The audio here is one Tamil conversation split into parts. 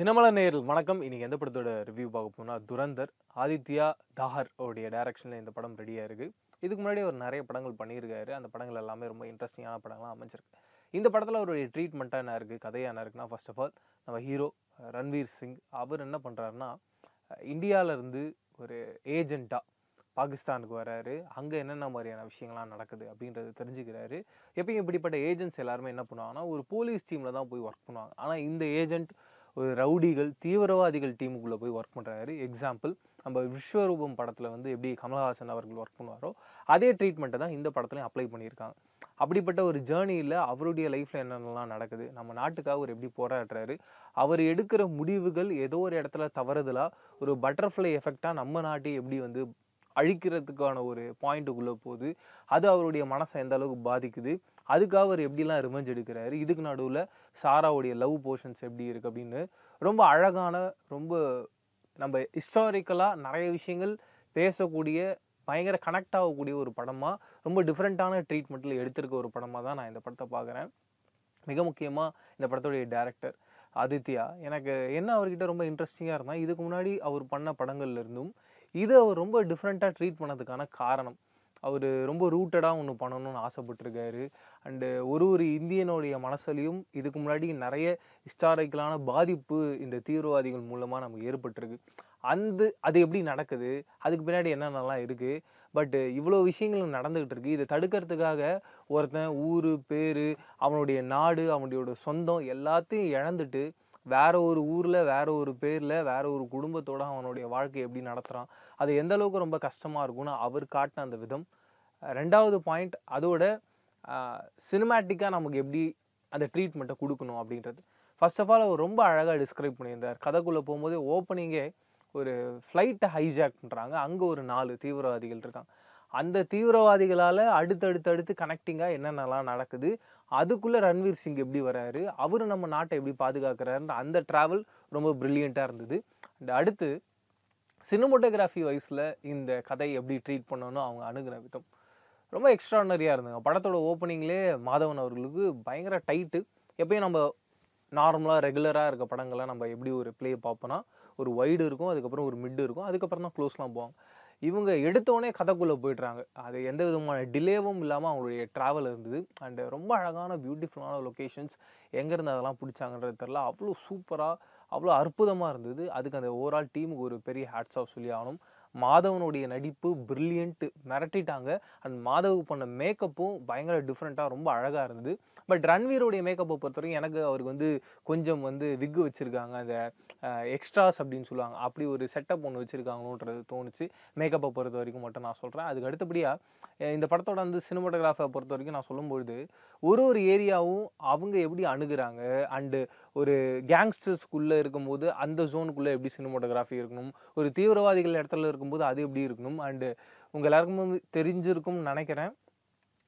தினமலை நேரில். வணக்கம். இன்னைக்கு எந்த படத்தோட ரிவ்யூ பார்க்க போனால் துரந்தர் ஆதித்யா தாஹர் உடைய டைரக்ஷனில் இந்த படம் ரெடியாக இருக்குது இதுக்கு முன்னாடி அவர் நிறைய படங்கள் பண்ணியிருக்காரு. அந்த படங்கள் எல்லாமே ரொம்ப இன்ட்ரெஸ்டிங்கான படங்களாக அமைஞ்சிருக்கு. இந்த படத்தில் அவருடைய ட்ரீட்மெண்ட்டாக என்ன இருக்குது கதையாக என்ன இருக்குன்னா ஃபர்ஸ்ட் ஆஃப் ஆல் நம்ம ஹீரோ ரன்வீர் சிங் அவர் என்ன பண்ணுறாருன்னா இந்தியாவிலேருந்து ஒரு ஏஜெண்ட்டாக பாகிஸ்தானுக்கு வராரு. அங்கே என்னென்ன மாதிரியான விஷயங்கள்லாம் நடக்குது அப்படின்றது தெரிஞ்சுக்கிறாரு. எப்பயும் இப்படிப்பட்ட ஏஜென்ட்ஸ் எல்லாருமே என்ன பண்ணுவாங்கன்னா ஒரு போலீஸ் டீமில் தான் போய் ஒர்க் பண்ணுவாங்க. ஆனால் இந்த ஏஜென்ட் ஒரு ரவுடிகள் தீவிரவாதிகள் டீமுக்குள்ளே போய் ஒர்க் பண்ணுறாரு எக்ஸாம்பிள் நம்ம விஸ்வரூபம் படத்தில் வந்து எப்படி கமல்ஹாசன் அவர்கள் ஒர்க் பண்ணுவாரோ அதே ட்ரீட்மெண்ட்டை தான் இந்த படத்துலையும் அப்ளை பண்ணியிருக்காங்க. அப்படிப்பட்ட ஒரு ஜேர்னியில் அவருடைய லைஃப்பில் என்னென்னலாம் நடக்குது நம்ம நாட்டுக்காக அவர் எப்படி போராடுறாரு அவர் எடுக்கிற முடிவுகள் ஏதோ ஒரு இடத்துல தவறுதலாக ஒரு பட்டர்ஃப்ளை எஃபெக்டாக நம்ம நாட்டை எப்படி வந்து அழிக்கிறதுக்கான ஒரு பாயிண்ட்டுக்குள்ளே போகுது. அது அவருடைய மனசை எந்த அளவுக்கு பாதிக்குது? அதுக்காக அவர் எப்படிலாம் ரிவெஞ்ச் எடுக்கிறாரு? இதுக்கு நடுவில் சாராவுடைய லவ் போர்ஷன்ஸ் எப்படி இருக்குது அப்படின்னு ரொம்ப அழகான ரொம்ப நம்ம ஹிஸ்டாரிக்கலாக நிறைய விஷயங்கள் பேசக்கூடிய பயங்கர கனெக்ட் ஆகக்கூடிய ஒரு படமாக ரொம்ப டிஃப்ரெண்ட்டான ட்ரீட்மெண்ட்டில் எடுத்திருக்க ஒரு படமாக தான் நான் இந்த படத்தை பார்க்குறேன். மிக முக்கியமாக இந்த படத்துடைய டேரக்டர் ஆதித்யா. எனக்கு என்ன அவர்கிட்ட ரொம்ப இன்ட்ரெஸ்டிங்காக இருந்தால் இதுக்கு முன்னாடி அவர் பண்ண படங்கள்ல இருந்தும் இதை அவர் ரொம்ப டிஃப்ரெண்ட்டாக ட்ரீட் பண்ணதுக்கான காரணம். அவர் ரொம்ப ரூட்டடாக ஒன்று பண்ணணும்னு ஆசைப்பட்டிருக்காரு. அண்டு ஒரு ஒரு இந்தியனுடைய மனசுலையும் இதுக்கு முன்னாடி நிறைய ஹிஸ்டாரிக்கலான பாதிப்பு இந்த தீவிரவாதிகள் மூலமாக நமக்கு ஏற்பட்டிருக்கு. அந்த அது எப்படி நடக்குது? அதுக்கு பின்னாடி என்னென்னலாம் இருக்குது பட்டு இவ்வளோ விஷயங்கள் நடந்துக்கிட்டு இருக்குது இதை தடுக்கிறதுக்காக ஒருத்தன் ஊர் பேர் அவனுடைய நாடு அவனுடைய சொந்தம் எல்லாத்தையும் இழந்துட்டு வேற ஒரு ஊரில் வேற ஒரு பேரில் வேற ஒரு குடும்பத்தோட அவனுடைய வாழ்க்கை எப்படி நடத்துகிறான் அது எந்த அளவுக்கு ரொம்ப கஷ்டமாக இருக்கும்னு அவர் காட்டின அந்த விதம். ரெண்டாவது பாயிண்ட் அதோட சினிமேட்டிக்காக நமக்கு எப்படி அந்த ட்ரீட்மெண்ட்டை கொடுக்கணும் அப்படின்றது. ஃபர்ஸ்ட் ஆஃப் ஆல் அவர் ரொம்ப அழகாக டிஸ்கிரைப் பண்ணியிருந்தார். கதைக்குள்ளே போகும்போது ஓப்பனிங்கே ஒரு ஃப்ளைட்டை ஹைஜாக் பண்ணுறாங்க அங்கே ஒரு நாலு தீவிரவாதிகள் இருக்காங்க. அந்த தீவிரவாதிகளால் அடுத்தடுத்து அடுத்து கனெக்டிங்காக என்னென்னலாம் நடக்குது அதுக்குள்ளே ரன்வீர் சிங் எப்படி வராரு அவர் நம்ம நாட்டை எப்படி பாதுகாக்கிறாருன்ற அந்த ட்ராவல் ரொம்ப ப்ரில்லியண்ட்டாக இருந்தது. அண்ட் அடுத்து சினிமோட்டோகிராஃபி வைஸில் இந்த கதையை எப்படி ட்ரீட் பண்ணணும் அவங்க அணுகின விதம் ரொம்ப எக்ஸ்ட்ரானரியாக இருந்தாங்க படத்தோட ஓப்பனிங்லேயே மாதவன் அவர்களுக்கு பயங்கர டைட்டு எப்பயும் நம்ம நார்மலாக ரெகுலராக இருக்க படங்களை நம்ம எப்படி ஒரு ப்ளே பார்ப்போம்னா ஒரு வைடு இருக்கும் அதுக்கப்புறம் ஒரு மிட்டு இருக்கும் அதுக்கப்புறம் தான் க்ளோஸ்லாம் போவாங்க. இவங்க எடுத்தோடனே கதைக்குள்ளே போயிடுறாங்க. அது எந்த விதமான டிலேவும் இல்லாமல் அவங்களுடைய ட்ராவல் இருந்தது. அண்டு ரொம்ப அழகான பியூட்டிஃபுல்லான லொக்கேஷன்ஸ் எங்கேருந்து அதெல்லாம் பிடிச்சாங்கன்றது தெரில அவ்வளோ சூப்பராக அவ்வளோ அற்புதமாக இருந்தது. அதுக்கு அந்த ஓவரால் டீமுக்கு ஒரு பெரிய ஹேட்ஸ் ஆஃப் சொல்லி ஆகணும். மாதவனுடைய நடிப்பு பிரில்லியன்ட்டு மிரட்டிட்டாங்க. அண்ட் மாதவுக்கு பண்ண மேக்கப்பும் பயங்கர டிஃப்ரெண்ட்டாக ரொம்ப அழகாக இருந்தது. பட் ரன்வீருடைய மேக்கப்பை பொறுத்த வரைக்கும் எனக்கு அவருக்கு வந்து கொஞ்சம் வந்து விக்கு வச்சுருக்காங்க. அந்த எக்ஸ்ட்ராஸ் அப்படின்னு சொல்லுவாங்க. அப்படி ஒரு செட்டப் ஒன்று வச்சுருக்காங்களோன்றது தோணுச்சு. மேக்கப்பை பொறுத்த வரைக்கும் மட்டும் நான் சொல்கிறேன் அதுக்கு அடுத்தபடியாக இந்த படத்தோட வந்து சினிமாட்டோகிராஃபை பொறுத்த வரைக்கும் நான் சொல்லும்பொழுது ஒரு ஒரு ஏரியாவும் அவங்க எப்படி அணுகிறாங்க? அண்டு ஒரு கேங்ஸ்டர்ஸ்குள்ளே இருக்கும்போது அந்த ஜோனுக்குள்ளே எப்படி சினிமோட்டோகிராஃபி இருக்கணும்? ஒரு தீவிரவாதிகள் இடத்துல இருக்கும்போது அது எப்படி இருக்கணும்? அண்டு உங்கள் எல்லாருக்கும் வந்து தெரிஞ்சிருக்கும்னு நினைக்கிறேன்.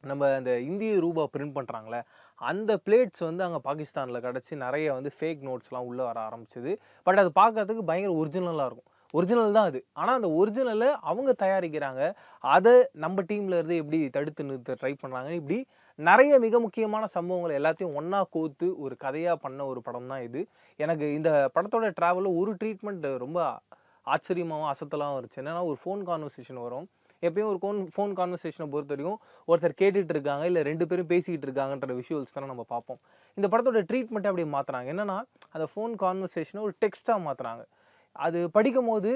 நம்ம அந்த இந்திய ரூபா பிரிண்ட் பண்ணுறாங்களே அந்த பிளேட்ஸ் வந்து அங்கே பாகிஸ்தானில் கிடச்சி நிறைய வந்து ஃபேக் நோட்ஸ்லாம் உள்ளே வர ஆரம்பிச்சது. பட் அது பார்க்கறதுக்கு பயங்கர ஒரிஜினலாக இருக்கும். ஒரிஜினல் தான் அது. ஆனால் அந்த ஒரிஜினலை அவங்க தயாரிக்கிறாங்க. அதை நம்ம டீமில் இருந்து எப்படி தடுத்து நிறுத்த ட்ரை பண்ணுறாங்க இப்படி நிறைய மிக முக்கியமான சம்பவங்கள் எல்லாத்தையும் ஒன்றா கோத்து ஒரு கதையாக பண்ண ஒரு படம் தான் இது. எனக்கு இந்த படத்தோட ட்ராவலில் ஒரு ட்ரீட்மெண்ட் ரொம்ப ஆச்சரியமாகவும் அசத்தலாகவும் இருந்துச்சு. என்னென்னா ஒரு ஃபோன் கான்வர்சேஷன் வரும். எப்பயும் ஒரு ஃபோன் ஃபோன் கான்வர்சேஷனை பொறுத்த வரைக்கும் ஒருத்தர் கேட்டுட்டு இருக்காங்க இல்லை ரெண்டு பேரும் பேசிக்கிட்டு இருக்காங்கன்ற விஷுவல்ஸ் தானே நம்ம பார்ப்போம். இந்த படத்தோட ட்ரீட்மெண்ட்டை அப்படி மாற்றுறாங்க என்னன்னா அந்த ஃபோன் கான்வர்சேஷனை ஒரு டெக்ஸ்ட்டாக மாற்றுறாங்க அது படிக்கும் போது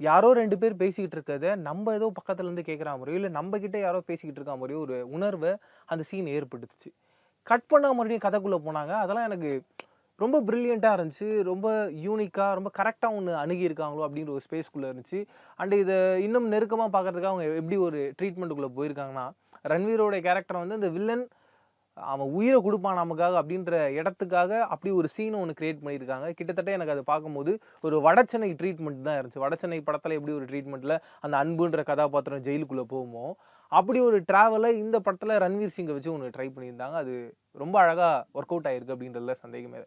யாரோ ரெண்டு பேர் பேசிக்கிட்டு இருக்கிறத நம்ம ஏதோ பக்கத்துல இருந்து கேட்குற மாதிரியோ இல்லை நம்ம கிட்ட யாரோ பேசிக்கிட்டு இருக்க மாதிரியோ ஒரு உணர்வை அந்த சீன் ஏற்படுத்துச்சு. கட் பண்ண மறுபடியும் கதைக்குள்ளே போனாங்க. அதெல்லாம் எனக்கு ரொம்ப ப்ரில்லியண்ட்டாக இருந்துச்சு. ரொம்ப யூனிக்காக ரொம்ப கரெக்டாக ஒன்று அணுகியிருக்காங்களோ அப்படின்ற ஒரு ஸ்பேஸ்க்குள்ளே இருந்துச்சு. அண்ட் இதை இன்னும் நெருக்கமாக பார்க்கறதுக்கு அவங்க எப்படி ஒரு ட்ரீட்மெண்ட்டுக்குள்ளே போயிருக்காங்கன்னா ரன்வீரோட கேரக்டர் வந்து இந்த வில்லன் அவன் உயிரை கொடுப்பான் நமக்காக அப்படின்ற இடத்துக்காக அப்படி ஒரு சீனை ஒன்று கிரியேட் பண்ணியிருக்காங்க. கிட்டத்தட்ட எனக்கு அது பார்க்கும்போது ஒரு வடச்சென்னை ட்ரீட்மெண்ட் தான் இருந்துச்சு. வடச்சென்னை படத்தில் எப்படி ஒரு ட்ரீட்மெண்ட்டில் அந்த அன்புன்ற கதாபாத்திரம் ஜெயிலுக்குள்ளே போகுமோ அப்படி ஒரு ட்ராவலை இந்த படத்தில் ரன்வீர் சிங்கை வச்சு ஒன்று ட்ரை பண்ணியிருந்தாங்க. அது ரொம்ப அழகாக ஒர்க் அவுட் ஆயிருக்கு அப்படின்றதுல சந்தேகமே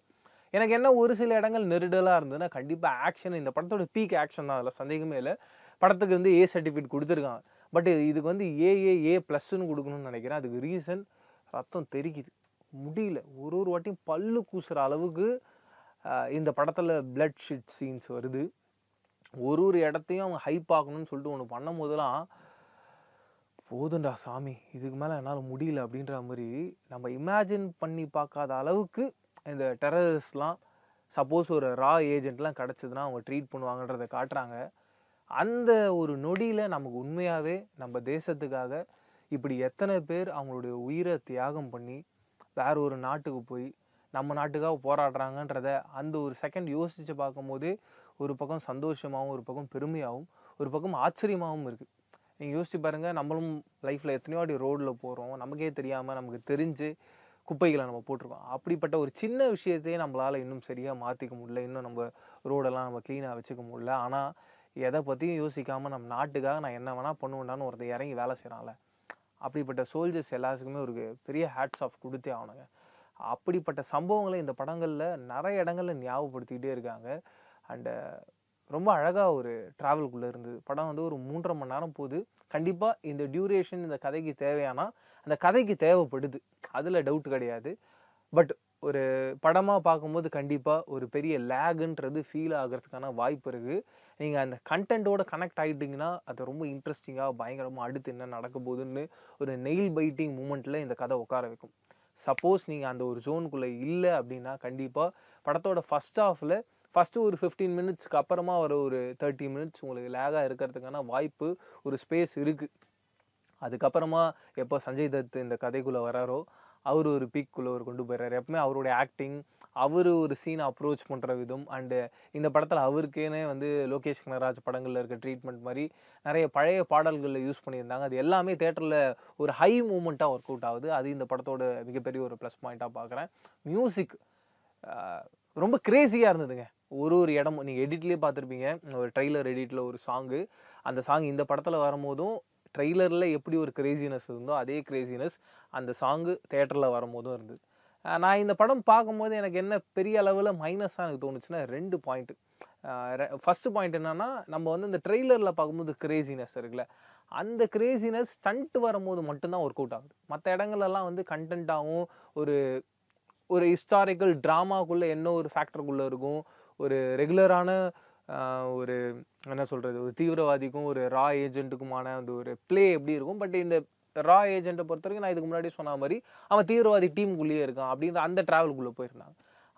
எனக்கு என்ன ஒரு சில இடங்கள் நெருடலாக இருந்ததுன்னா கண்டிப்பாக ஆக்ஷன் இந்த படத்தோட பீக் ஆக்ஷன் தான். அதில் சந்தேகமே இல்லை. படத்துக்கு வந்து ஏ சர்டிஃபிகேட் கொடுத்துருக்காங்க. பட் இதுக்கு வந்து ஏஏஏ ப்ளஸ்ன்னு கொடுக்கணும்னு நினைக்கிறேன். அதுக்கு ரீசன் ரத்தம் தெறிக்குது முடியல. ஒரு ஒரு வாட்டியும் பல்லு கூசுகிற அளவுக்கு இந்த படத்தில் பிளட் ஷீட் சீன்ஸ் வருது. ஒரு ஒரு இடத்தையும் அவங்க ஹைப் ஆகணும்னு சொல்லிட்டு ஒன்று பண்ணும் போதெல்லாம் போதுண்டா சாமி இதுக்கு மேலே என்னால் முடியல அப்படின்ற மாதிரி நம்ம இமேஜின் பண்ணி பார்க்காத அளவுக்கு இந்த டெரரிஸ்ட்லாம் சப்போஸ் ஒரு ரா ஏஜென்ட்லாம் கிடச்சதுன்னா அவங்க ட்ரீட் பண்ணுவாங்கன்றதை காட்டுறாங்க. அந்த ஒரு நொடியில் நமக்கு உண்மையாகவே நம்ம தேசத்துக்காக இப்படி எத்தனை பேர் அவங்களுடைய உயிரை தியாகம் பண்ணி வேற ஒரு நாட்டுக்கு போய் நம்ம நாட்டுக்காக போராடுறாங்கன்றத அந்த ஒரு செகண்ட் யோசித்து பார்க்கும்போதே ஒரு பக்கம் சந்தோஷமாகவும் ஒரு பக்கம் பெருமையாகவும் ஒரு பக்கம் ஆச்சரியமாகவும் இருக்குது நீங்கள் யோசிச்சு பாருங்கள் நம்மளும் லைஃப்பில் எத்தனையோ வாட்டி ரோடில் போகிறோம் நமக்கே தெரியாமல் நமக்கு தெரிஞ்சு குப்பைகளை நம்ம போட்டிருக்கோம். அப்படிப்பட்ட ஒரு சின்ன விஷயத்தையே நம்மளால் இன்னும் சரியாக மாற்றிக்க முடியல இன்னும் நம்ம ரோடெல்லாம் நம்ம க்ளீனாக வச்சுக்க முடியல. ஆனால் எதை பற்றியும் யோசிக்காமல் நம்ம நாட்டுக்காக நான் என்ன வேணால் பண்ணுவேன்டான்னு ஒருத்தர் இறங்கி வேலை செய்கிறான்ல அப்படிப்பட்ட சோல்ஜர்ஸ் எல்லாத்துக்குமே ஒரு பெரிய ஹேட்ஸ் ஆஃப் கொடுத்தே ஆகணுங்க. அப்படிப்பட்ட சம்பவங்களை இந்த படங்களில் நிறைய இடங்களில் ஞாபகப்படுத்திக்கிட்டே இருக்காங்க. அண்டு ரொம்ப அழகாக ஒரு ட்ராவல்குள்ளே இருந்தது. படம் வந்து ஒரு மூன்றரை மணி நேரம் போகுது. கண்டிப்பாக இந்த டியூரேஷன் இந்த கதைக்கு தேவையானா அந்த கதைக்கு தேவைப்படுது. அதில் டவுட் கிடையாது. பட் ஒரு படமாக பார்க்கும்போது கண்டிப்பாக ஒரு பெரிய லேகுன்றது ஃபீல் ஆகிறதுக்கான வாய்ப்பு இருக்குது நீங்கள் அந்த கண்டென்ட்டோட கனெக்ட் ஆகிட்டிங்கன்னா அது ரொம்ப இன்ட்ரெஸ்டிங்காக பயங்கரமாக அடுத்து என்ன நடக்க போகுதுன்னு ஒரு நெயில் பைட்டிங் மூமெண்ட்டில் இந்த கதை உட்கார வைக்கும். சப்போஸ் நீங்கள் அந்த ஒரு ஜோனுக்குள்ளே இல்லை அப்படின்னா கண்டிப்பாக படத்தோட ஃபஸ்ட் ஹாஃபில் ஃபஸ்ட்டு ஒரு ஃபிஃப்டீன் மினிட்ஸ்க்கு அப்புறமா வர ஒரு தேர்ட்டி மினிட்ஸ் உங்களுக்கு லேகாக இருக்கிறதுக்கான வாய்ப்பு ஒரு ஸ்பேஸ் இருக்குது அதுக்கப்புறமா எப்போ சஞ்சய் தத் இந்த கதைக்குள்ளே வராரோ அவர் ஒரு பீக்குள்ளே ஒரு கொண்டு போயிடுறாரு. எப்பவுமே அவருடைய ஆக்டிங் அவர் ஒரு சீனை அப்ரோச் பண்ணுற விதம் அண்டு இந்த படத்தில் அவருக்கேனே வந்து லோகேஷ் கனராஜ் படங்களில் இருக்க ட்ரீட்மெண்ட் மாதிரி நிறைய பழைய பாடல்களில் யூஸ் பண்ணியிருந்தாங்க. அது எல்லாமே தேட்டரில் ஒரு ஹை மூமெண்ட்டாக ஒர்க் அவுட் ஆகுது. அது இந்த படத்தோட மிகப்பெரிய ஒரு ப்ளஸ் பாயிண்ட்டாக பார்க்குறேன் மியூசிக் ரொம்ப கிரேசியாக இருந்ததுங்க. ஒரு ஒரு இடமும் நீங்கள் எடிட்லேயே பார்த்துருப்பீங்க. ஒரு ட்ரெய்லர் எடிட்டில் ஒரு சாங்கு அந்த சாங் இந்த படத்தில் வரும்போதும் ட்ரெய்லரில் எப்படி ஒரு கிரேசினஸ் இருந்தோ அதே கிரேசினஸ் அந்த சாங்கு தேட்டரில் வரும்போதும் இருந்தது. நான் இந்த படம் பார்க்கும்போது எனக்கு என்ன பெரிய அளவில் மைனஸாக எனக்கு தோணுச்சுன்னா ரெண்டு பாயிண்ட்டு ஃபஸ்ட்டு பாயிண்ட் என்னென்னா நம்ம வந்து இந்த ட்ரெய்லரில் பார்க்கும்போது கிரேசினஸ் இருக்குல்ல. அந்த கிரேசினஸ் ஸ்டண்ட் வரும்போது மட்டும்தான் ஒர்க் அவுட் ஆகுது. மற்ற இடங்கள்லாம் வந்து கண்டென்ட்டாகவும் ஒரு ஒரு ஹிஸ்டாரிக்கல் ட்ராமாக்குள்ளே என்ன ஒரு ஃபேக்டருக்குள்ளே இருக்கும். ஒரு ரெகுலரான ஒரு என்ன சொல்கிறது ஒரு தீவிரவாதிக்கும் ஒரு ரா ஏஜென்ட்டுக்குமான அந்த ஒரு ப்ளே எப்படி இருக்கும். பட் இந்த ரா ஏஜென்ட்டை பொறுத்த வரைக்கும் நான் இதுக்கு முன்னாடி சொன்ன மாதிரி அவன் தீவிரவாதி டீமுக்குள்ளேயே இருக்கான் அப்படின்ற அந்த ட்ராவலுக்குள்ளே போயிருந்தாங்க.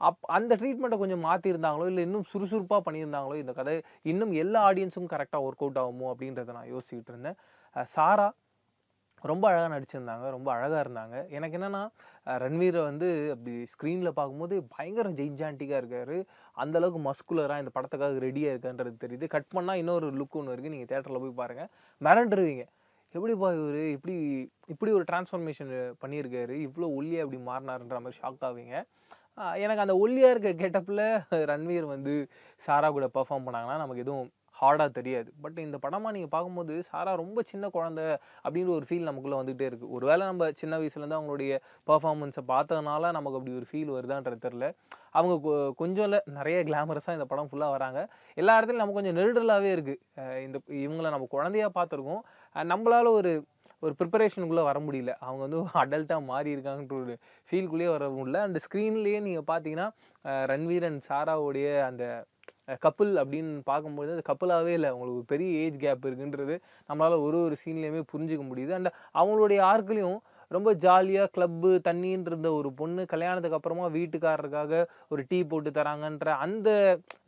அப் அந்த ட்ரீட்மெண்ட்டை கொஞ்சம் மாற்றிருந்தாங்களோ இல்லை இன்னும் சுறுசுறுப்பாக பண்ணியிருந்தாங்களோ இந்த கதை இன்னும் எல்லா ஆடியன்ஸும் கரெக்டாக ஒர்க் அவுட் ஆகுமோ அப்படின்றத நான் யோசிச்சுட்டு இருந்தேன். சாரா ரொம்ப அழகாக நடிச்சிருந்தாங்க ரொம்ப அழகாக இருந்தாங்க. எனக்கு என்னென்னா ரன்வீரை வந்து அப்படி ஸ்க்ரீனில் பார்க்கும்போது பயங்கர ஜெய்ஜான்டிக்காக இருக்கார். அந்தளவுக்கு மஸ்குலராக இந்த படத்துக்காக ரெடியாக இருக்கான்றது தெரியுது. கட் பண்ணால் இன்னொரு லுக் ஒன்று இருக்குது நீங்கள் தேட்டரில் போய் பாருங்கள் மிரண்டுருவீங்க. எப்படிப்பா இவர்? இப்படி இப்படி ஒரு டிரான்ஸ்ஃபர்மேஷன் பண்ணியிருக்காரு. இவ்வளோ ஒல்லியாக இப்படி மாறினாருன்ற மாதிரி ஷாக் ஆவீங்க. எனக்கு அந்த ஒல்லியாக இருக்க கெட்டப்பில் ரன்வீர் வந்து சாரா கூட பெர்ஃபார்ம் பண்ணாங்கன்னா நமக்கு எதுவும் ஹார்டாக தெரியாது. பட் இந்த படமாக நீங்கள் பார்க்கும்போது சாரா ரொம்ப சின்ன குழந்த அப்படின்ற ஒரு ஃபீல் நமக்குள்ளே வந்துகிட்டே இருக்குது ஒருவேளை நம்ம சின்ன வயசுலேருந்து அவங்களுடைய பர்ஃபார்மன்ஸை பார்த்ததுனால நமக்கு அப்படி ஒரு ஃபீல் வருதான்றது தெரில அவங்க கொ- கொஞ்சம் இல்லை நிறைய கிளாமரஸாக இந்த படம் ஃபுல்லாக வராங்க. எல்லா இடத்துலையும் நமக்கு கொஞ்சம் நெருடலாகவே இருக்குது இந்த இவங்கள நம்ம குழந்தையா பார்த்துருக்கோம். நம்மளால் ஒரு ஒரு ப்ரிப்பரேஷனுக்குள்ளே வர முடியல. அவங்க வந்து அடல்ட்டாக மாறி இருக்காங்கன்ற ஒரு ஃபீல்குள்ளேயே வர முடியல. அந்த ஸ்க்ரீன்லேயே நீங்கள் பார்த்தீங்கன்னா ரன்வீர் அண்ட் சாராவுடைய அந்த கப்புள் அப்படின்னு பார்க்கும்போது அது கப்புளாகவே இல்லை. அவங்களுக்கு பெரிய ஏஜ் கேப் இருக்குன்றது நம்மளால் ஒரு ஒரு சீன்லேயுமே புரிஞ்சுக்க முடியுது. அண்ட் அவங்களுடைய ஆர்க்குலையும் ரொம்ப ஜாலியாக கிளப்பு தண்ணின்னு இருந்த ஒரு பொண்ணு கல்யாணத்துக்கு அப்புறமா வீட்டுக்காரருக்காக ஒரு டீ போட்டு தராங்கன்ற அந்த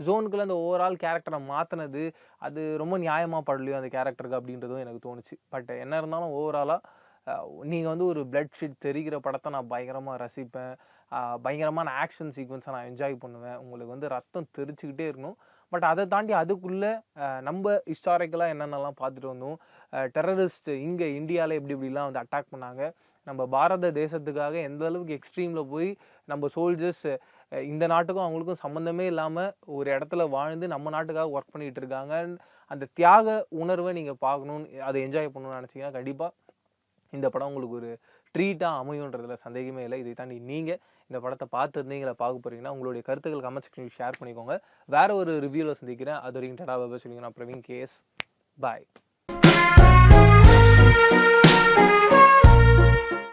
ஜோனுக்குள்ள அந்த ஓவரால் கேரக்டரை மாற்றினது அது ரொம்ப நியாயமாக படலையோ அந்த கேரக்டருக்கு அப்படின்றதும் எனக்கு தோணுச்சு. பட் என்ன இருந்தாலும் ஓவராலாக நீங்கள் வந்து ஒரு பிளட் ஷீட் தெரிகிற படத்தை நான் பயங்கரமாக ரசிப்பேன். பயங்கரமான ஆக்ஷன் சீக்வன்ஸை நான் என்ஜாய் பண்ணுவேன். உங்களுக்கு வந்து ரத்தம் தெரிச்சுக்கிட்டே இருக்கணும். பட் அதை தாண்டி அதுக்குள்ளே நம்ம ஹிஸ்டாரிக்கலாக என்னென்னலாம் பார்த்துட்டு வந்தோம் டெரரிஸ்ட் இங்கே இந்தியாவில் எப்படி இப்படிலாம் வந்து அட்டாக் பண்ணாங்க நம்ம பாரத தேசத்துக்காக எந்த அளவுக்கு எக்ஸ்ட்ரீமில் போய் நம்ம சோல்ஜர்ஸ் இந்த நாட்டுக்கும் அவங்களுக்கும் சம்மந்தமே இல்லாமல் ஒரு இடத்துல வாழ்ந்து நம்ம நாட்டுக்காக ஒர்க் பண்ணிகிட்டு இருக்காங்க. அந்த தியாக உணர்வை நீங்கள் பார்க்கணுன்னு அதை என்ஜாய் பண்ணணும்னு நினச்சிங்கன்னா கண்டிப்பாக இந்த படம் உங்களுக்கு ஒரு ட்ரீட்டாக அமையுன்றதுல சந்தேகமே இல்லை. இதை தாண்டி நீங்கள் இந்த படத்தை பார்த்துருந்தீங்களா பார்க்க போகிறீங்கன்னா உங்களுடைய கருத்துக்கள் கமெண்ட் செக்ஷனில் ஷேர் பண்ணிக்கோங்க. வேறு ஒரு ரிவ்யூவில் சந்திக்கிறேன். அது வரைக்கும் டடா பாபா சொல்லிங்க நான் பிரவீன் கேஸ் பாய்